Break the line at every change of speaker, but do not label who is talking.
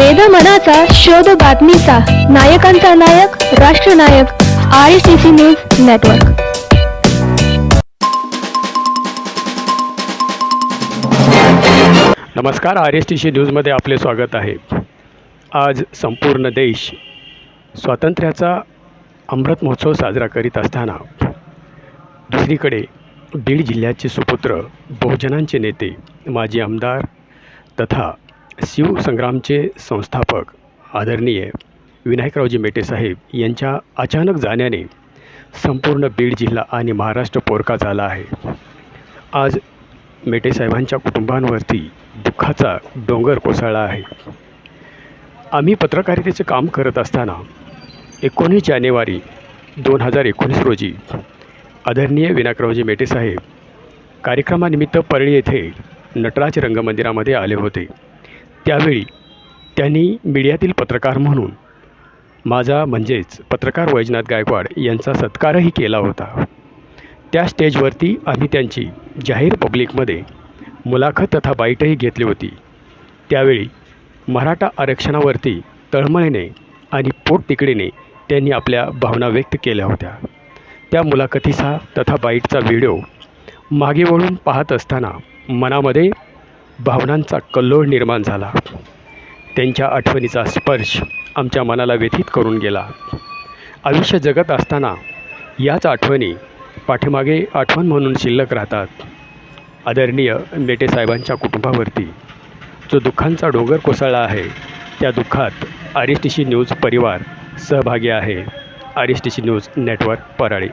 वेद मनाचा शोध बातमीचा. नायकांचा नायक राष्ट्रनायक I C C news network
नमस्कार आर एस टी सी न्यूजमध्ये आपले स्वागत आहे. आज संपूर्ण देश स्वातंत्र्याचा अमृत महोत्सव साजरा करीत असताना दुसरीकडे बीड जिल्ह्याचे सुपुत्र बहुजनांचे नेते माजी आमदार तथा शिवसंग्रामचे संस्थापक आदरणीय विनायकरावजी मेटेसाहेब यांच्या अचानक जाण्याने संपूर्ण बीड जिल्हा आणि महाराष्ट्र पोरका झाला आहे. आज मेटेसाहेबांच्या कुटुंबांवरती दुःखाचा डोंगर कोसळला आहे. आम्ही पत्रकारितेचे काम करत असताना एकोणीस जानेवारी दोन हजार एकोणीस रोजी आदरणीय विनायकरावजी मेटेसाहेब कार्यक्रमानिमित्त परळी येथे नटराज रंगमंदिरामध्ये आले होते. त्यावेळी त्यांनी मीडियातील पत्रकार म्हणून माझा म्हणजेच पत्रकार वैजनाथ गायकवाड यांचा सत्कारही केला होता. त्या स्टेजवरती आम्ही त्यांची जाहीर पब्लिकमध्ये मुलाखत तथा बाईटही घेतली होती. त्यावेळी मराठा आरक्षणावरती तळमळीने आणि पोटतिकडीने त्यांनी आपल्या भावना व्यक्त केल्या होत्या. त्या मुलाखतीचा तथा बाईटचा व्हिडिओ मागे वळून पाहत असताना मनामध्ये भावनांचा कल्लोळ निर्माण झाला. त्यांच्या आठवणीचा स्पर्श आमच्या मनाला व्यथित करून गेला. आयुष्य जगत असताना याच आठवणी पाठीमागे आठवण म्हणून शिल्लक राहतात. आदरणीय मेटेसाहेबांच्या कुटुंबावरती जो दुःखांचा डोंगर कोसळला आहे त्या दुःखात R S T C news परिवार सहभागी आहे. R S T C news network Parli.